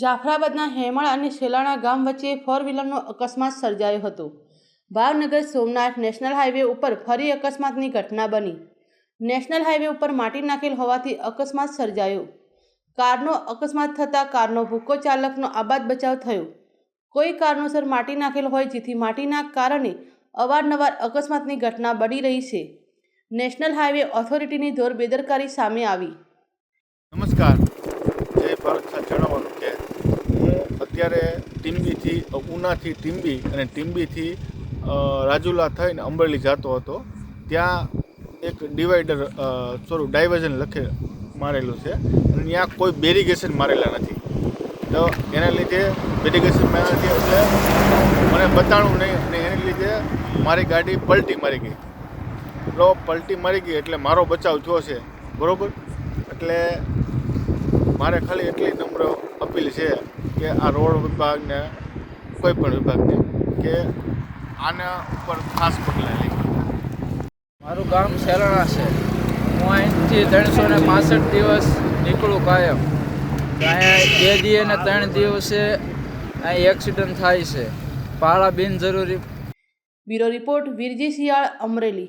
જાફરાબાદના હેમળ અને શેલાણા ગામ વચ્ચે ફોર વ્હીલરનો અકસ્માત સર્જાયો હતો. ભાવનગર સોમનાથ નેશનલ હાઈવે ઉપર ફરી અકસ્માતની ઘટના બની. નેશનલ હાઈવે ઉપર માટી નાખેલ હોવાથી અકસ્માત સર્જાયો. કારનો અકસ્માત થતાં કારનો ભૂક્કો ચાલકનો આબાદ બચાવ થયો. કોઈ કારણોસર માટી નાખેલ હોય જેથી માટીના કારણે અવારનવાર અકસ્માતની ઘટના બની રહી છે. નેશનલ હાઈવે ઓથોરિટીની ધોર બેદરકારી સામે આવી. નમસ્કાર. જય ભારત જણાવવાનું અત્યારે ટીમ્બીથી ઉનાથી ટીમ્બી અને ટીમ્બીથી રાજુલા થઈને અંબરલી જતો હતો. ત્યાં એક ડિવાઈડર સોરી ડાયવર્ઝન લખે, મારેલું છે. અને ત્યાં કોઈ બેરિગેશન મારેલા નથી. તો એના લીધે બેરિગેશન મારે નથી, એટલે મને બતાણું નહીં અને એને લીધે મારી ગાડી પલટી મારી ગઈ. તો પલટી મારી ગઈ એટલે મારો બચાવ થયો છે. બરાબર? એટલે મારે ખાલી એટલી નમ્ર અપીલ છે કે આ રોડ વિભાગને કોઈ પણ વિભાગને કે આના ઉપર ખાસ પગલાં લે મારું ગામ સેલણા છે. હું અહીંથી ત્રણસો ને પાસઠ દિવસ નીકળું કાયમ. અહીંયા બે દી ને ત્રણ દિવસે અહીં એક્સિડન્ટ થાય છે. ભાડા બિનજરૂરી. Bureau report Virji Shiyal Amreli.